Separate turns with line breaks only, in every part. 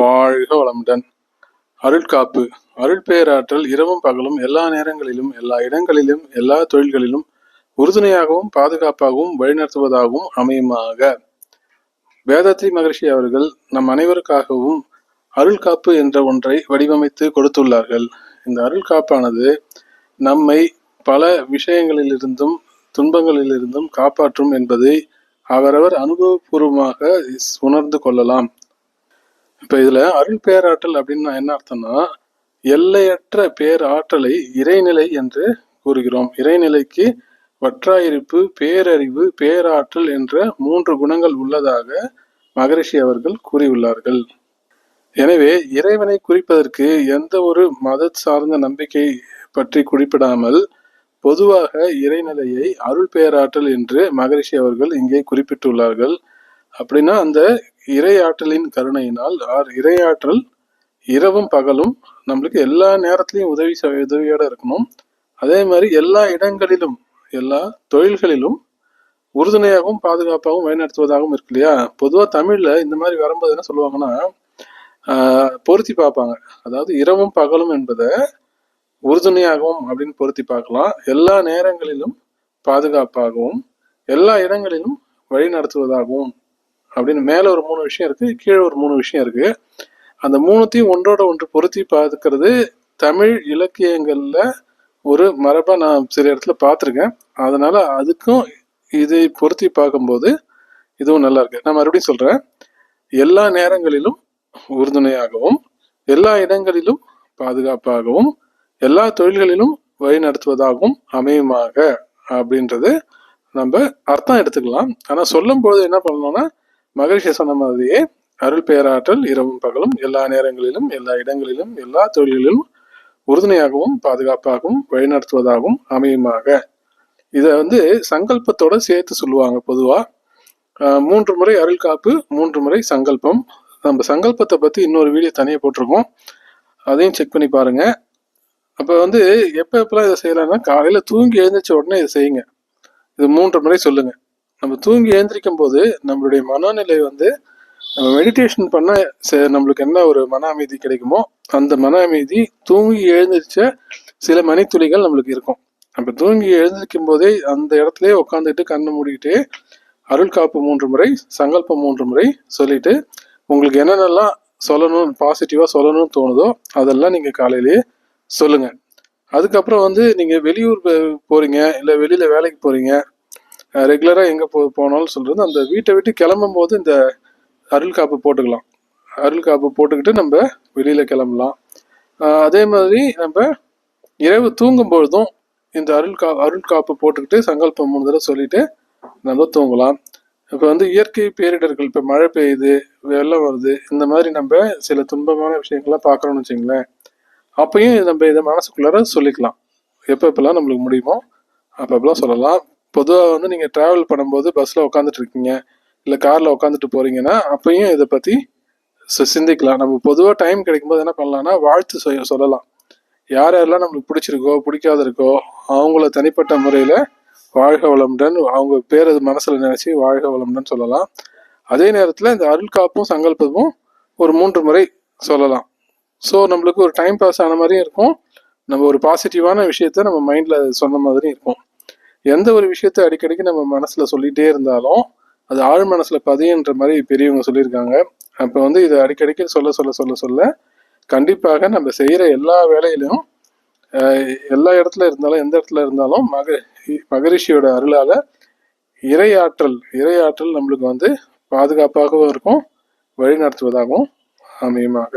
வாழ்க வளமுடன். அருட்காப்பு அருள் பேராற்றல் இரவும் பகலும் எல்லா நேரங்களிலும் எல்லா இடங்களிலும் எல்லா தொழில்களிலும் உறுதுணையாகவும் பாதுகாப்பாகவும் வழிநடத்துவதாகவும் அமையுமாக. வேதாத்ரி மகர்ஷி அவர்கள் நம் அனைவருக்காகவும் அருள்காப்பு என்ற ஒன்றை வடிவமைத்து கொடுத்துள்ளார்கள். இந்த அருள்காப்பானது நம்மை பல விஷயங்களிலிருந்தும் துன்பங்களிலிருந்தும் காப்பாற்றும் என்பதை அவரவர் அனுபவபூர்வமாக உணர்ந்து கொள்ளலாம். இப்போ இதில் அருள் பேராற்றல் அப்படின்னு என்ன அர்த்தம்னா எல்லையற்ற பேராற்றலை இறைநிலை என்று கூறுகிறோம். இறைநிலைக்கு வற்றாயிருப்பு பேரறிவு பேராற்றல் என்ற மூன்று குணங்கள் உள்ளதாக மகரிஷி அவர்கள் கூறியுள்ளார்கள். எனவே இறைவனை குறிப்பதற்கு எந்த ஒரு மத சார்ந்த நம்பிக்கை பற்றி குறிப்பிடாமல் பொதுவாக இறைநிலையை அருள் பேராற்றல் என்று மகரிஷி அவர்கள் இங்கே குறிப்பிட்டுள்ளார்கள். அப்படின்னா அந்த இறையாற்றலின் கருணையினால் ஆர் இறையாற்றல் இரவும் பகலும் நம்மளுக்கு எல்லா நேரத்திலையும் உதவி உதவியோட இருக்கணும். அதே மாதிரி எல்லா இடங்களிலும் எல்லா தொழில்களிலும் உறுதுணையாகவும் பாதுகாப்பாகவும் வழிநடத்துவதாகவும் இருக்கு இல்லையா? பொதுவாக தமிழில் இந்த மாதிரி வரும்போது என்ன சொல்லுவாங்கன்னா பொருத்தி பார்ப்பாங்க. அதாவது இரவும் பகலும் என்பதை உறுதுணையாகவும் அப்படின்னு பொருத்தி பார்க்கலாம். எல்லா நேரங்களிலும் பாதுகாப்பாகவும் எல்லா இடங்களிலும் வழி நடத்துவதாகவும் அப்படின்னு மேலே ஒரு மூணு விஷயம் இருக்கு கீழே ஒரு மூணு விஷயம் இருக்கு. அந்த மூணுத்தையும் ஒன்றோட ஒன்று பொருத்தி பார்க்கறது தமிழ் இலக்கியங்களில் ஒரு மரபை நான் சில இடத்துல பார்த்துருக்கேன். அதனால அதுக்கும் இதை பொருத்தி பார்க்கும்போது இதுவும் நல்லா இருக்கு. நான் மறுபடியும் சொல்றேன். எல்லா நேரங்களிலும் உறுதுணையாகவும் எல்லா இடங்களிலும் பாதுகாப்பாகவும் எல்லா தொழில்களிலும் வழி நடத்துவதாகவும் அமையுமாக அப்படின்றது நம்ம அர்த்தம் எடுத்துக்கலாம். ஆனால் சொல்லும்போது என்ன பண்ணணும்னா மகிழ்ச்சி சொன்ன மாதிரியே அருள் பேராற்றல் இரவும் பகலும் எல்லா நேரங்களிலும் எல்லா இடங்களிலும் எல்லா தொழில்களிலும் உறுதுணையாகவும் பாதுகாப்பாகவும் வழிநடத்துவதாகவும் அமையுமாக. இதை வந்து சங்கல்பத்தோட சேர்த்து சொல்லுவாங்க பொதுவா. மூன்று முறை அருள் காப்பு மூன்று முறை சங்கல்பம். நம்ம சங்கல்பத்தை பத்தி இன்னொரு வீடியோ தனியாக போட்டிருக்கோம். அதையும் செக் பண்ணி பாருங்க. அப்போ வந்து எப்போ எப்பெல்லாம் இதை செய்யலாம்னா காலையில் தூங்கி எழுந்திரிச்ச உடனே இதை செய்யுங்க. இது மூன்று முறை சொல்லுங்கள் நம்ம தூங்கி எழுந்திரிக்கும் போது நம்மளுடைய மனநிலை வந்து நம்ம மெடிடேஷன் பண்ண நம்மளுக்கு என்ன ஒரு மன அமைதி கிடைக்குமோ அந்த மன அமைதி தூங்கி எழுந்திரிச்ச சில மணித்துளிகள் நம்மளுக்கு இருக்கும். நம்ம தூங்கி எழுந்திருக்கும் போதே அந்த இடத்துல உட்காந்துட்டு கண்ணை மூடிக்கிட்டு அருள் காப்பு மூன்று முறை சங்கல்பம் மூன்று முறை சொல்லிட்டு உங்களுக்கு என்னென்னலாம் சொல்லணும் பாசிட்டிவா சொல்லணும்னு தோணுதோ அதெல்லாம் நீங்க காலையிலேயே சொல்லுங்க. அதுக்கப்புறம் வந்து நீங்க வெளியூர் போறீங்க இல்ல வெளியில வேலைக்கு போறீங்க ரெகுலராக எங்கே போ போனாலும் சொல்கிறது அந்த வீட்டை விட்டு கிளம்பும் போது இந்த அருள் காப்பு போட்டுக்கலாம். அருள் காப்பு போட்டுக்கிட்டு நம்ம வெளியில் கிளம்பலாம். அதே மாதிரி நம்ம இரவு தூங்கும் பொழுதும் இந்த அருள் கா அருள் காப்பு போட்டுக்கிட்டு சங்கல்பம் மூணு தடவை சொல்லிட்டு நம்ம தூங்கலாம். இப்போ வந்து இயற்கை பேரிடர்கள் இப்போ மழை பெய்யுது வெள்ளம் வருது இந்த மாதிரி நம்ம சில துன்பமான விஷயங்கள்லாம் பார்க்குறோம்னு வச்சுங்களேன் அப்பயும் நம்ம இதை மனசுக்குள்ளார சொல்லிக்கலாம். எப்போ எப்பெல்லாம் நம்மளுக்கு முடியுமோ அப்பப்பெல்லாம் சொல்லலாம். பொதுவாக வந்து நீங்கள் ட்ராவல் பண்ணும்போது பஸ்ஸில் உட்காந்துட்டு இருக்கீங்க. இல்லை காரில் உட்காந்துட்டு போகிறீங்கன்னா அப்பையும் இதை பற்றி சிந்திக்கலாம். நம்ம பொதுவாக டைம் கிடைக்கும்போது என்ன பண்ணலாம்னா வாழ்த்து சொல்லலாம். யார் யாரெல்லாம் நம்மளுக்கு பிடிச்சிருக்கோ பிடிக்காத இருக்கோ அவங்கள தனிப்பட்ட முறையில் வாழ்க வளமுடன் அவங்க பேர் அது மனசில் நினச்சி வாழ்க வளமுடன் சொல்லலாம். அதே நேரத்தில் இந்த அருள் காப்பும் சங்கல்பமும் ஒரு மூன்று முறை சொல்லலாம். ஸோ நம்மளுக்கு ஒரு டைம் பாஸ் ஆன மாதிரியும் இருக்கும். நம்ம ஒரு பாசிட்டிவான விஷயத்த நம்ம மைண்டில் சொன்ன மாதிரியும் இருக்கும். எந்த ஒரு விஷயத்த அடிக்கடிக்கு நம்ம மனசுல சொல்லிட்டே இருந்தாலும் அது ஆழ் மனசுல பதியன்ற மாதிரி பெரியவங்க சொல்லியிருக்காங்க. அப்ப வந்து இதை அடிக்கடிக்கு சொல்ல சொல்ல சொல்ல சொல்ல கண்டிப்பாக நம்ம செய்யற எல்லா வேலையிலும் எல்லா இடத்துல இருந்தாலும் எந்த இடத்துல இருந்தாலும் மக மகரிஷியோட அருளால இறையாற்றல் இறையாற்றல் நம்மளுக்கு வந்து பாதுகாப்பாகவும் இருக்கும் வழி நடத்துவதாகவும் அமையுமாக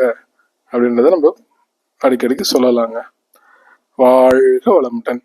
அப்படின்றத நம்ம அடிக்கடிக்கு சொல்லலாங்க. வாழ்க வளமுடன்.